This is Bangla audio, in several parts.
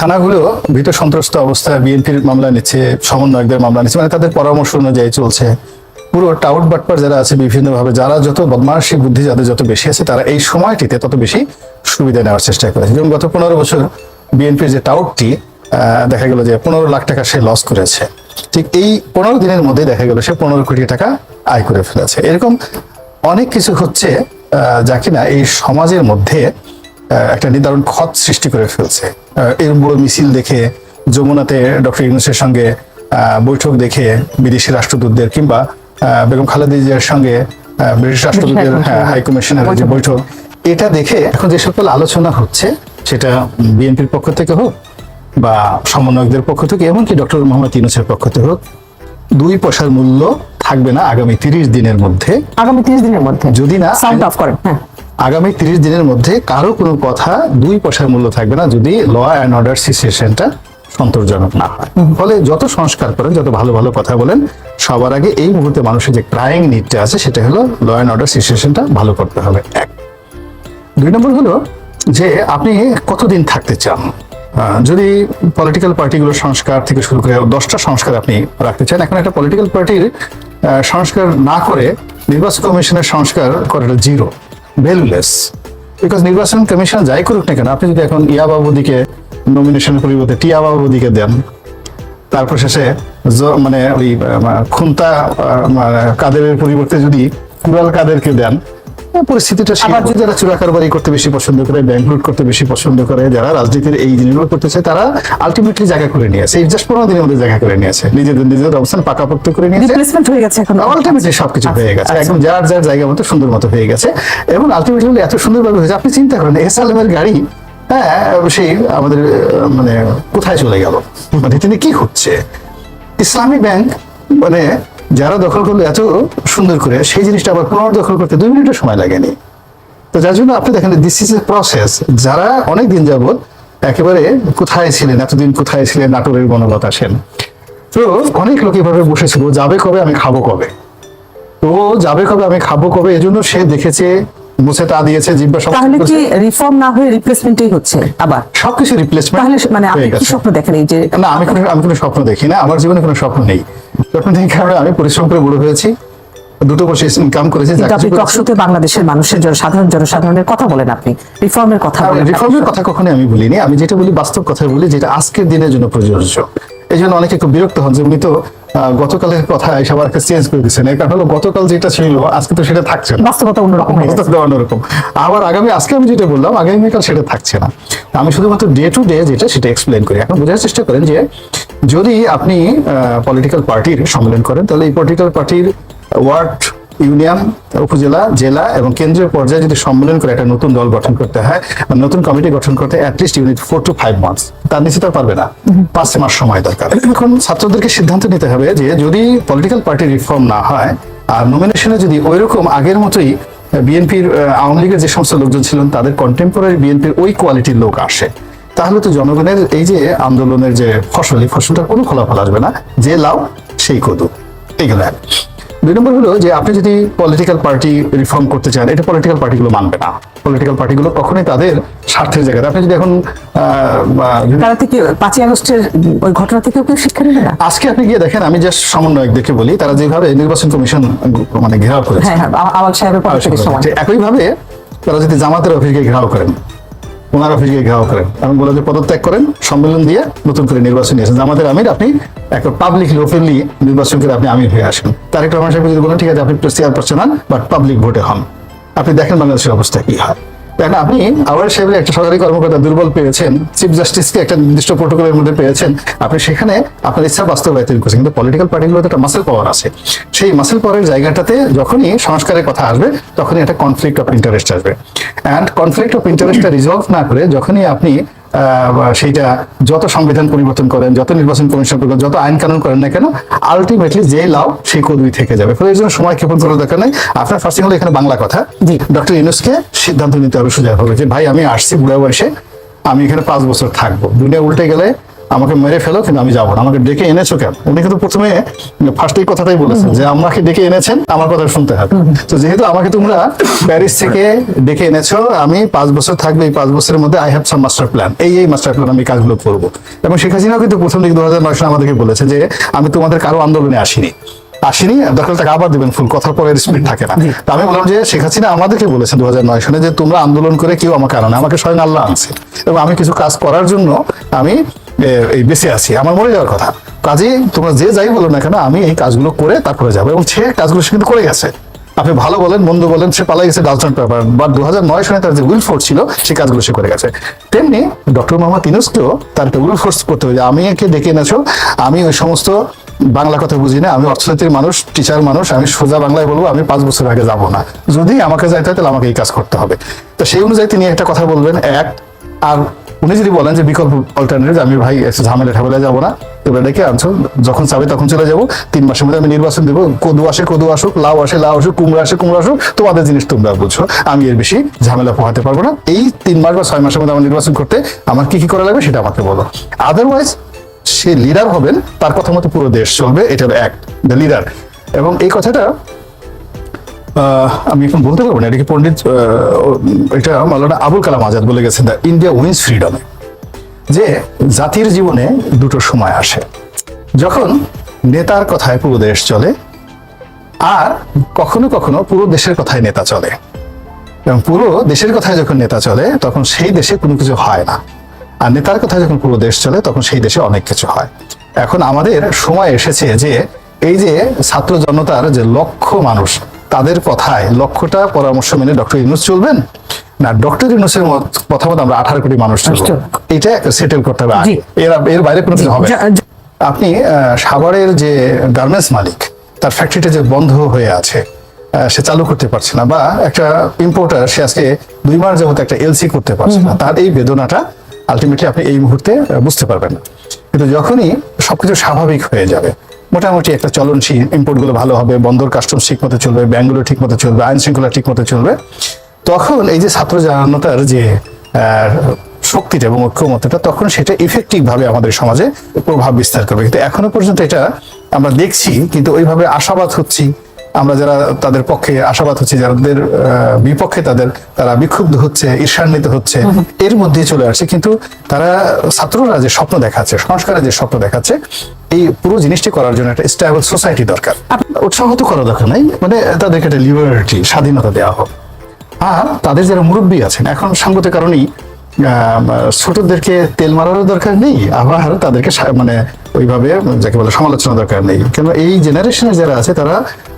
থানাগুলো ভীত সন্ত্রস্ত অবস্থায় বিএনপির মামলা নিচ্ছে, সমন্বয়কদের মামলা নিচ্ছে মানে তাদের পরামর্শ অনুযায়ী চলছে। পুরো টাউট বাটপার যারা আছে, বিভিন্নভাবে যারা যত বদমাসী বুদ্ধি যাদের যত বেশি আছে, তারা এই সময়টিতে তত বেশি সুবিধা নেওয়ার চেষ্টা করেছে। যেমন গত পনেরো বছর বিএনপির যে টাউটটি দেখা গেল যে পনেরো লাখ টাকা সে লস করেছে। ঠিক এই পনেরো দিনের মধ্যে দেখা গেল সে পনেরো কোটি টাকা আয় করে ফেলেছে। এরকম অনেক কিছু হচ্ছে যা কিনা এই সমাজের মধ্যে একটা নির্ধারণ ক্ষত সৃষ্টি করে ফেলছে। এর বড় মিছিল দেখে যমুনাতে ডক্টর ইউনুসের সঙ্গে বৈঠক দেখে বিদেশি রাষ্ট্রদূতদের কিংবা বেগম খালেদা জিয়ার সঙ্গে ব্রিটিশ রাষ্ট্রদূতের হ্যাঁ, হাই কমিশনারের যে বৈঠক এটা দেখে এখন যে সকল আলোচনা হচ্ছে সেটা বিএনপির পক্ষ থেকে হোক বা সমন্বয়কদের পক্ষ থেকে এমনকি ডক্টর মোহাম্মদ ইউনুসের পক্ষ থেকে হোক দুই পয়সার মূল্য থাকবে না আগামী তিরিশ দিনের মধ্যে। আগামী তিরিশ দিনের মধ্যে। যদি না সাউন্ড অফ করেন হ্যাঁ। আগামী তিরিশ দিনের মধ্যে কারও কোনো কথা দুই পয়সার মূল্য থাকবে না যদি ল অ্যান্ড অর্ডার সিচুয়েশনটা সন্তোষজনক না হয়। ফলে যত সংস্কার করেন যত ভালো ভালো কথা বলেন সবার আগে এই মুহূর্তে মানুষের যে ক্রাইং নিডটা আছে সেটা হলো ল অ্যান্ড অর্ডার সিচুয়েশনটা ভালো করতে হবে। এক। দুই নম্বর হলো যে আপনি কতদিন থাকতে চান? যদি পলিটিক্যাল পার্টিগুলোর সংস্কার থেকে শুরু করে দশটা সংস্কার আপনি রাখতে চান, এখন একটা পলিটিক্যাল পার্টির সংস্কার না করে নির্বাচন কমিশনের সংস্কার করাটা জিরো ভ্যালুলেস বিকজ নির্বাচন কমিশন যাই করুক না কেন, আপনি যদি এখন ইয়া বাবুদিকে নমিনেশনের পরিবর্তে টিয়া বাবুদিকে দেন, তারপর শেষে মানে ওই খুন্তা মানে কাদেরের পরিবর্তে যদি কুড়াল কাদেরকে দেন পরিস্থিতিটা আবার যারা চোরা কারবারি করতে বেশি পছন্দ করে ব্যাংক লুট করতে বেশি পছন্দ করে যারা রাজনীতির এই জিনিসগুলো করতে চায় তারা আলটিমেটলি জায়গা করে নিয়েছে। এই জাস্ট পনেরো দিনের মধ্যে জায়গা করে নিয়েছে। নিজেদের নিজেদের অবস্থান পাকাপোক্ত করে নিয়েছে। রিপ্লেসমেন্ট হয়ে গেছে এখন। আলটিমেটলি সবকিছু হয়ে গেছে। একদম যার যার জায়গা মতো সুন্দর মতো হয়ে গেছে। এবং আলটিমেটলি এত সুন্দরভাবে হয়েছে। আপনি চিন্তা করেন এস আলমের গাড়ি হ্যাঁ সেই আমাদের মানে কোথায় চলে গেল? মানে তিনি কি হচ্ছে ইসলামী ব্যাংক মানে যারা দখল করল এত সুন্দর করে, সেই জিনিসটা আবার পুনর্দখল করতে দুই মিনিটের সময় লাগেনি। তো যার জন্য আপনি দেখেন দিস ইজ এ প্রসেস যারা অনেক দিন যাবৎ একেবারে কোথায় ছিলেন, এতদিন কোথায় ছিলেন, নাটোরের বনলতা সেন। তো অনেক লোক এভাবে বসেছিল, যাবে কবে? আমি খাব কবে? তো যাবে কবে? আমি খাব কবে? এজন্য সে দেখেছে মুছে তা দিয়েছে জিব্বা সব তাহলে কি রিফর্ম না হয়ে রিপ্লেসমেন্টই হচ্ছে আবার? সবকিছু রিপ্লেসমেন্ট তাহলে মানে আপনি কি স্বপ্ন দেখেন এই যে না আমি কোনো আমি কোনো স্বপ্ন দেখি না আমার জীবনে কোনো স্বপ্ন নেই। স্বপ্ন কারণ আমি পরিশ্রম করে বড় হয়েছি দুটো বছর ইনকাম করেছি আপনি টকশোতে বাংলাদেশের মানুষের জন সাধারণ জনসাধারণের কথা বলেন আপনি। রিফর্মের কথা বলেন। রিফর্মের কথা কখনোই আমি বলিনি আমি যেটা বলি বাস্তব কথা বলি যেটা আজকের দিনের জন্য প্রযোজ্য। এই জন্য অনেকে একটু বিরক্ত হন যে উনি তো গতকালের কথা সবার কাছে চেঞ্জ করে দিচ্ছেন এর কারণ হলো গতকাল যেটা ছিল আজকে তো সেটা থাকছে না। বাস্তবতা অন্যরকম অন্যরকম। আবার আগামী আজকে আমি যেটা বললাম আগামীকাল সেটা থাকছে না। আমি শুধুমাত্র ডে টু ডে যেটা সেটা এক্সপ্লেন করি। এখন বোঝার চেষ্টা করেন যে যদি আপনি পলিটিক্যাল পার্টির সম্মেলন করেন তাহলে এই পলিটিক্যাল পার্টির ওয়ার্ড ইউনিয়ন উপজেলা, জেলা এবং কেন্দ্রীয় পর্যায়ে যদি সম্মেলন করে একটা নতুন দল গঠন করতে হয় নতুন কমিটি গঠন করতে at least unit four to five months তার নিচে তো পারবে না। পাঁচ মাস সময় দরকার। এখন ছাত্রদেরকে সিদ্ধান্ত নিতে হবে যে যদি পলিটিক্যাল পার্টি রিফর্ম না হয়, আর নমিনেশনে যদি ওইরকম আগের মতোই বিএনপির আওয়ামী লীগের যে সমস্ত লোকজন ছিলেন, তাদের কন্টেম্পোরারি বিএনপির ওই কোয়ালিটির লোক আসে, তাহলে তো জনগণের এই যে আন্দোলনের যে ফসল, এই ফসলটার কোনো ফলাফল আসবে না। যে লাউ, সেই কদু। এইগুলো। দুই নম্বর হলো যে আপনি যদি পলিটিক্যাল পার্টি রিফর্ম করতে চান এটা পলিটিক্যাল পার্টিগুলো মানবে না। পলিটিক্যাল পার্টিগুলো কখনোই তাদের স্বার্থের জায়গায় আপনি যদি এখন তারা থেকে পাঁচই আগস্টের ওই ঘটনা থেকেও কেউ শিক্ষা নিবে না? আজকে আপনি গিয়ে দেখেন আমি জাস্ট সমন্বয়কদেরকে বলি তারা যেভাবে নির্বাচন কমিশন মানে ঘেরাও করেছে। হ্যাঁ হ্যাঁ আওয়াল সাহেবের একইভাবে তারা যদি জামাতের অফিসকে ঘেরাও করেন ওনার অফিসকে ঘেরাও করেন। এবং বলে পদত্যাগ করেন, সম্মেলন দিয়ে নতুন করে নির্বাচন নিয়েছেন আমাদের আমির আপনি একটা পাবলিক ওপেনলি নির্বাচন করে আপনি আমির হয়ে আসেন। তারেক রহমান সাহেব যদি বলেন, ঠিক আছে, আপনি চেয়ার পারছেন বাট পাবলিক ভোটে হন। আপনি দেখেন বাংলাদেশের অবস্থা কি হয়। দেখেন আপনি আওয়ার সাহেবের একটা সরকারি কর্মকর্তা দুর্বল পেয়েছেন। চিফ জাস্টিসকে একটা নির্দিষ্ট প্রোটোকলের মধ্যে পেয়েছেন। আপনি সেখানে আপনার ইচ্ছা বাস্তবায়িত করছেন। কিন্তু পলিটিক্যাল পার্টিগুলোতে একটা মাসেল পাওয়ার আছে। সেই মাসেল পাওয়ারের জায়গাটাতে যখনই সংস্কারের কথা আসবে, তখনই একটা কনফ্লিক্ট অফ ইন্টারেস্ট আসবে। অ্যান্ড কনফ্লিক্ট অফ ইন্টারেস্টটা রিজলভ না করে যখনই আপনি সেইটা যত সংবিধান পরিবর্তন করেন যত নির্বাচন কমিশন করেন যত আইন কানুন করেন না কেন আলটিমেটলি যে লাও সেই কর্মী থেকে যাবে। ফলে এর জন্য সময় ক্ষেপণ করার দরকার নাই। আপনার ফার্স্ট হলো এখানে বাংলা কথা। জি। ডক্টর ইউনুসকে সিদ্ধান্ত নিতে হবে সোজা হবে যে ভাই আমি আসছি বুড়া বয়সে আমি এখানে পাঁচ বছর থাকব। দুনিয়া উল্টে গেলে আমাকে মেরে ফেলো কিন্তু আমি যাব না। আমাকে ডেকে এনেছো কেন? উনি কিন্তু প্রথমে ফার্স্ট এই কথাটাই বলেছেন যে আমাকে ডেকে এনেছেন আমার কথা শুনতে হবে। তো যেহেতু আমাকে তোমরা প্যারিস থেকে ডেকে এনেছো আমি পাঁচ বছর থাকবে এই পাঁচ বছরের মধ্যে I have some master plan এই এই মাস্টার প্ল্যান আমি কাজগুলো করব। এবং শেখ হাসিনাও কিন্তু প্রথম দিকে দু হাজার নয় সালে আমাদেরকে বলেছে যে আমি তোমাদের কারও আন্দোলনে আসিনি। আসেনি দরকার টাকা আবার দিবেন ফুল কথার পরে স্পিড থাকে না। তো আমি বললাম যে শেখ হাসিনা আমাদেরকে বলেছে দু হাজার নয় সালে যে তোমরা আন্দোলন করে কেউ আমাকে আনো না আমাকে স্বয়ং আল্লাহ আনছে। এবং আমি কিছু কাজ করার জন্য আমি এই বেঁচে আছি, আমার মরে যাওয়ার কথা। কাজেই তোমরা যে যাই বলো না কেন, আমি এই কাজগুলো করে তারপরে যাব এবং সে কাজগুলো সে কিন্তু করে গেছে। আপনি ভালো বলেন, মন্দ বলেন, সে পালাই গেছে ডালটন পেপার। বা দু হাজার নয় সালে তার যে উইল ফোর্স ছিল, সে কাজগুলো সে করে গেছে। তেমনি ডক্টর মোহাম্মদ ইনুসকেও তার একটা উইল ফোর্স করতে হবে আমি একে ডেকে এনেছো, আমি ওই সমস্ত বাংলা কথা বুঝি না, আমি অর্থনীতির মানুষ, টিচার মানুষ, আমি সোজা বাংলায় বলব, আমি পাঁচ বছর আগে যাব না। যদি আমাকে যাইতে হয়, তাহলে আমাকে এই কাজ করতে হবে। তো সেই অনুযায়ী তিনি একটা কথা বলবেন, এক, আর উনি যদি বলেন যে বিকল্প অল্টারনেটিভ আমি ভাই, একটু ঝামেলা ঠামেলা যাব না। তোমরা ডেকে আনছো, যখন চাবে তখন চলে যাব। তিন মাসের মধ্যে আমি নির্বাচন দেবো। কদু আসে, কদু আসুক, লাউ আসে, লাউ আসুক, কুমড়ো আসে, কুমড়ো আসুক, তোমাদের জিনিস তোমরা বুঝছ। আমি এর বেশি ঝামেলা পোহাতে পারব না। এই তিন মাস বা ছয় মাসের মধ্যে আমার নির্বাচন করতে আমার কি কি করা লাগবে সেটা আমাকে বলো। আদারওয়াইজ সে লিডার হবেন, তার কথা মতো পুরো দেশ চলবে এটা এক দ্য লিডার এবং এই কথাটা আমি এখন বলতে পারব না এটা কি পণ্ডিত আহ, এটা মাওলানা আবুল কালাম আজাদ বলে গেছেন দ্য ইন্ডিয়া উইন্স ফ্রিডমে যে জাতির জীবনে দুটো সময় আসে যখন নেতার কথায় পুরো দেশ চলে আর কখনো কখনো পুরো দেশের কথায় নেতা চলে। এবং পুরো দেশের কথায় যখন নেতা চলে তখন সেই দেশে কোনো কিছু হয় না। আর নেতার কথায় যখন পুরো দেশ চলে তখন সেই দেশে অনেক কিছু হয়। এখন আমাদের সময় এসেছে যে এই যে ছাত্র জনতার যে লক্ষ মানুষ তাদের কথায় লক্ষ্যটা পরামর্শ মেনে ডক্টর ইউনুস চলবেন? না ডক্টর ইউনুসের মত- কথা মতো আমরা আঠারো কোটি মানুষ চলবো। এটা সেটেল করতে হবে। এর এর বাইরে কোনো কিছু হবে আপনি আহ, সাভারের যে গার্মেন্টস মালিক তার ফ্যাক্টরিটা যে বন্ধ হয়ে আছে সে চালু করতে পারছে না বা একটা ইম্পোর্টার সে আজকে দুই মাস যাবত একটা এলসি করতে পারছে না। তার এই বেদনাটা আলটিমেটলি আপনি এই মুহূর্তে বুঝতে পারবেন না। কিন্তু যখনই সবকিছু স্বাভাবিক হয়ে যাবে মোটামুটি একটা চলনশীল ইম্পোর্টগুলো ভালো হবে বন্দর কাস্টমস ঠিক মতো চলবে ব্যাংকগুলো ঠিক মতো চলবে আইন শৃঙ্খলা ঠিক মতো চলবে। তখন এই যে ছাত্র জনতার যে শক্তিটা এবং ঐক্যমত্যটা তখন সেটা ইফেক্টিভ ভাবে আমাদের সমাজে প্রভাব বিস্তার করবে। কিন্তু এখনও পর্যন্ত এটা আমরা দেখছি কিন্তু ওইভাবে আশাবাদ হচ্ছি। আমরা যারা তাদের পক্ষে আশাবাদ হচ্ছে যাদের বিপক্ষে তাদের তারা বিক্ষুব্ধ হচ্ছে ঈর্ষান্বিত হচ্ছে এর মধ্যে চলে আসছে। কিন্তু তারা ছাত্ররা যে স্বপ্ন দেখাচ্ছে সংস্কারের যে স্বপ্ন দেখাচ্ছে এই পুরো জিনিসটি করার জন্য একটা স্টেবল সোসাইটি দরকার। উৎসাহ তো করা দরকার নাই মানে তাদেরকে একটা লিবার্টি স্বাধীনতা দেওয়া হোক। আর তাদের যারা মুরব্বী আছেন, এখন সাংগত কারণেই ছোটদেরকে তেল মারারও দরকার নেই, আবার তাদেরকে মানে ওইভাবে যাকে বলে সমালোচনা দরকার নেই। কেন এই জেনারেশনে যারা আছে, তারা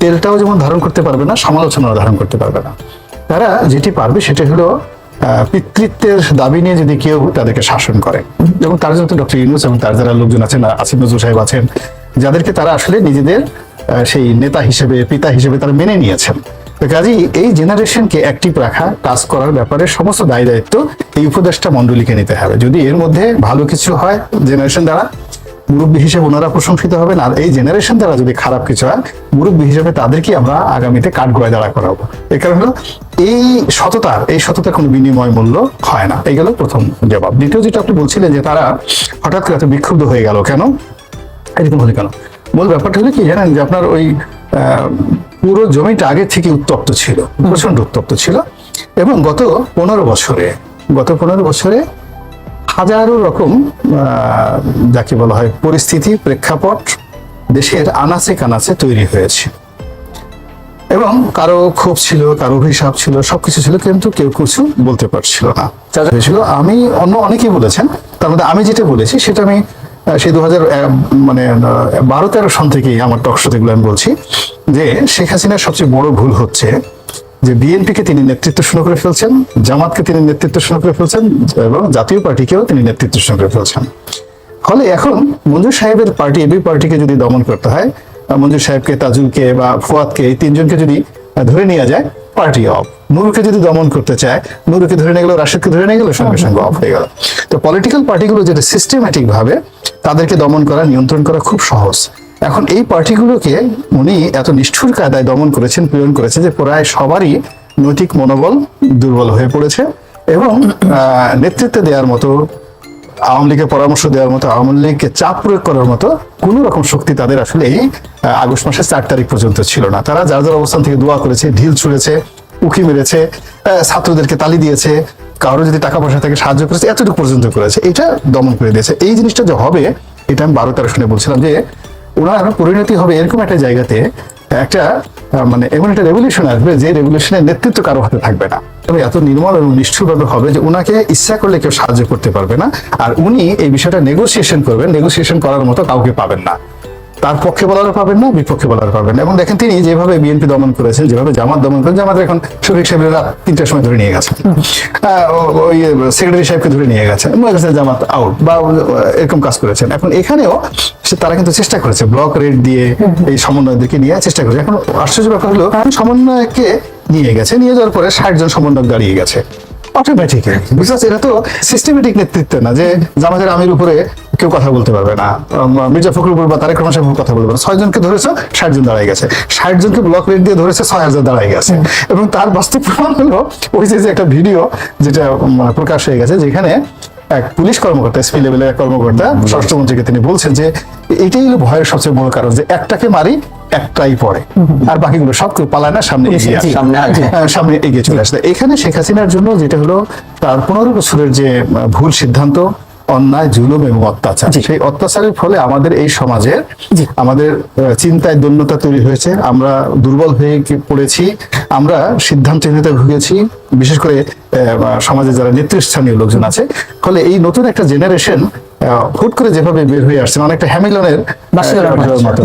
তেলটাও যেমন ধারণ করতে পারবে না, সমালোচনাও ধারণ করতে পারবে না। তারা যেটি পারবে সেটা হলো পিতৃত্বের দাবি নিয়ে যদি কেউ তাদেরকে শাসন করে। এবং তার জন্য ডক্টর ইউনুস এবং তার যারা লোকজন আছেন আসিফ নজরুল সাহেব আছেন, যাদেরকে তারা আসলে নিজেদের সেই নেতা হিসেবে, পিতা হিসেবে তারা মেনে নিয়েছেন। কাজেই এই জেনারেশনকে অ্যাক্টিভ রাখা, কাজ করার ব্যাপারে সমস্ত দায় দায়িত্ব এই উপদেষ্টা মন্ডলীকে নিতে হবে। যদি এর মধ্যে ভালো কিছু হয় জেনারেশন দ্বারা মুরব্বী হিসেবে ওনারা প্রশংসিত হবেন, আর এই জেনারেশন দ্বারা যদি খারাপ কিছু হয়, মুরব্বী হিসেবে তাদেরকে আমরা আগামীতে কাঠগড়ায় দাঁড়া করাবো। এই কারণ হলো, এই সততার এই সততার কোনো বিনিময় মূল্য হয় না। এই গেল প্রথম জবাব। দ্বিতীয় যেটা আপনি বলছিলেন যে তারা হঠাৎ করে বিক্ষুব্ধ হয়ে গেল কেন? এরকম হলে কেন? মূল ব্যাপারটা হলো কি জানেন যে আপনার ওই পুরো জমিটা আগে থেকে উত্তপ্ত ছিল প্রচণ্ড উত্তপ্ত ছিল। এবং গত পনেরো বছরে, গত পনেরো বছরে হাজারো রকম যাকে বলা হয় পরিস্থিতি, প্রেক্ষাপট দেশের আনাচে কানাচে তৈরি হয়েছে। এবং কারও ক্ষোভ ছিল, কারও অভিশাপ ছিল, সবকিছু ছিল, কিন্তু কেউ কিছু বলতে পারছিল না। যা হয়েছিল, আমি অন্য অনেকেই বলেছেন, তার মধ্যে আমি যেটা বলেছি, সেটা আমি সেই দু হাজার মানে বারো তেরো সন থেকেই আমার টকশোতে এগুলো আমি বলছি, যে শেখ হাসিনার সবচেয়ে বড় ভুল হচ্ছে যে বিএনপিকে তিনি নেতৃত্ব শুরু করে ফেলছেন, জামাতকে তিনি নেতৃত্ব শুরু করে ফেলছেন, এবং জাতীয় পার্টিকেও তিনি নেতৃত্ব শুরু করে ফেলছেন। ফলে এখন মঞ্জুর সাহেবের পার্টি, এবি পার্টিকে যদি দমন করতে হয় মঞ্জুর সাহেবকে, তাজুলকে বা ফুয়াদকে এই তিনজনকে যদি ধরে নিয়ে যায় পার্টি অফ নুরুকে যদি দমন করতে চায়, নুরুকে ধরে নিয়ে গেল, রাশেদকে ধরে নিয়ে গেল, সঙ্গে সঙ্গে অফ হয়ে গেল। তো পলিটিক্যাল পার্টিগুলো যেটা সিস্টেম্যাটিক ভাবে তাদেরকে দমন করা, নিয়ন্ত্রণ করা খুব সহজ। এখন এই পার্টিগুলোকে উনি এত নিষ্ঠুর কায়দায় দমন করেছেন, প্রেরণ করেছেন যে প্রায় সবারই নৈতিক মনোবল দুর্বল হয়ে পড়েছে এবং নেতৃত্ব দেওয়ার মতো, আওয়ামী লীগের পরামর্শ দেওয়ার মতো, আওয়ামী লীগকে চাপ প্রয়োগ করার মতো কোন রকম শক্তি তাদের আসলে এই আগস্ট মাসের চার তারিখ পর্যন্ত ছিল না। তারা যার যার অবস্থান থেকে দোয়া করেছে, ঢিল ছুঁড়েছে, উকি মেরেছে ছাত্রদেরকে তালি দিয়েছে কারও যদি টাকা পয়সা থেকে সাহায্য করেছে, এতটুকু পর্যন্ত করেছে। এটা দমন করে দিয়েছে। এই জিনিসটা যে হবে, এটা আমি বারো তেরো শুনে বলছিলাম যে ওনার পরিণতি হবে এরকম একটা জায়গাতে, একটা মানে এমন একটা রেভলিউশন আসবে যে রেভলিউশনের নেতৃত্ব কারও হাতে থাকবে না। তবে এত নির্মল এবং নিষ্ঠুরভাবে হবে যে ওনাকে ইচ্ছা করলে কেউ সাহায্য করতে পারবে না। আর উনি এই বিষয়টা নেগোসিয়েশন করবেন নেগোসিয়েশন করার মতো কাউকে পাবেন না। তার পক্ষে বলারও পাবেন না বিপক্ষে বলারও পাবেন না। এবং দেখেন তিনি যেভাবে বিএনপি দমন করেছেন যেভাবে জামাত দমন করেছেন জামাত এখন শফিক সাহেবের তিনটার সময় ধরে নিয়ে গেছে ওই সেক্রেটারি সাহেবকে ধরে নিয়ে গেছে করছে জামাত আউট বা এরকম কাজ করেছেন। এখন এখানেও তারা কিন্তু চেষ্টা করেছে ব্লক রেট দিয়ে এই সমন্বয়দেরকে নিয়ে চেষ্টা করেছে। এখন আশ্চর্য ব্যাপার হলো সমন্বয়কে নিয়ে গেছে নিয়ে যাওয়ার পরে ষাট জন সমন্বয়ক দাঁড়িয়ে গেছে। অটোমেটিক বিকজ এটা তো সিস্টেমেটিক নেতৃত্ব না যে জামাতের আমির উপরে কেউ কথা বলতে পারবে না। মির্জা ফখরুল বা তারেক রহমান সাহেব কথা বলবে না। ছয় জনকে ধরেছে ষাট জন দাঁড়ায় গেছে। ষাট জনকে ব্লক রেট দিয়ে ধরেছে ছয় হাজার দাঁড়ায় গেছে। এবং তার বাস্তব প্রমাণ হলো ওই যে একটা ভিডিও যেটা প্রকাশ হয়ে গেছে যেখানে এক পুলিশ কর্মকর্তা এসপি লেভেলের এক কর্মকর্তা স্বরাষ্ট্রমন্ত্রীকে তিনি বলছেন যে এটাই হলো ভয়ের সবচেয়ে বড় কারণ যে একটাকে মারি একটাই পড়ে। আর বাকিগুলো সব কেউ পালায় না সামনে এগিয়ে আসে। সামনে হ্যাঁ, সামনে এগিয়ে চলে আসে। এখানে শেখ হাসিনার জন্য যেটা হলো তার পনেরো বছরের যে ভুল সিদ্ধান্ত অন্যায় জুলুম এবং অত্যাচার। সেই অত্যাচারের ফলে আমাদের এই সমাজে আমাদের চিন্তায় দন্যতা তৈরি হয়েছে। আমরা দুর্বল হয়ে পড়েছি আমরা সিদ্ধান্ত সিদ্ধান্তহীনতায় ভুগেছি বিশেষ করে আহ, সমাজে যারা নেতৃস্থানীয় লোকজন আছে। ফলে এই নতুন একটা জেনারেশন হুট করে যেভাবে বের হয়ে আসছে অনেকটা হ্যামিলনের মতো।